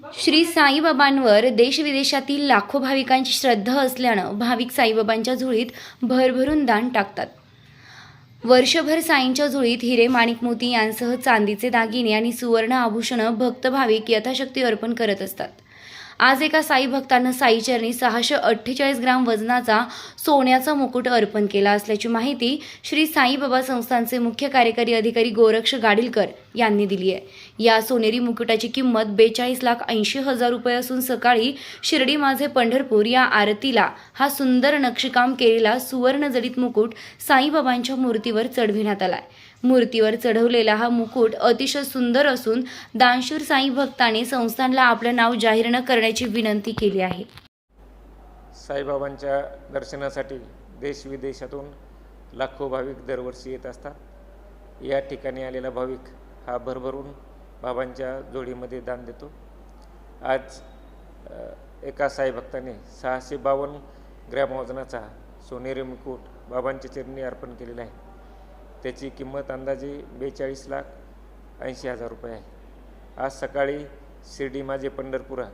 श्री साईबाबांवर देशविदेशातील लाखो भाविकांची श्रद्धा असल्यानं भाविक साईबाबांच्या झुळीत भरभरून दान टाकतात. वर्षभर साईंच्या झुळीत हिरे माणिक मोती यांसह चांदीचे दागिने आणि सुवर्ण आभूषणं भक्त भाविक यथाशक्ती अर्पण करत असतात. आज एका साई भक्तानं साईचरणी सहाशे अठ्ठेचाळीस ग्राम वजनाचा सोन्याचा मुकुट अर्पण केला असल्याची माहिती श्री साईबाबा संस्थानचे मुख्य कार्यकारी अधिकारी गोरक्ष गाडीलकर यांनी दिली आहे. या सोनेरी मुकुटाची किंमत बेचाळीस लाख ऐंशी हजार रुपये असून सकाळी शिर्डी माझे पंढरपूर या आरतीला हा सुंदर नक्षीकाम केलेला सुवर्णजडित मुकुट साईबाबांच्या मूर्तीवर चढविण्यात आलाय. मूर्तीवर चढवलेला हा मुकुट अतिशय सुंदर असून दानशूर साई भक्ताने संस्थानला आपलं नाव जाहीर न करण्याची विनंती केली आहे. साईबाबांच्या दर्शनासाठी देशविदेशातून लाखो भाविक दरवर्षी येत असतात. या ठिकाणी आलेला भाविक हा भरभरून बाबांच्या जोडीमध्ये दान देतो. आज एका साईभक्ताने सहाशे बावन्न ग्रॅम वजनाचा सोनेरी मुकुट बाबांच्या चरणी अर्पण केलेला आहे. त्याची किंमत अंदाजे बेचाळीस लाख ऐंशी हजार रुपये आहे. आज सकाळी शिर्डी माझे पंढरपुरा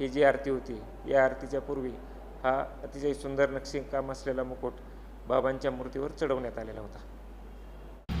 ही जी आरती होती या आरतीच्या पूर्वी हा अतिशय सुंदर नक्षीकाम असलेला मुकुट बाबांच्या मूर्तीवर चढवण्यात आलेला होता.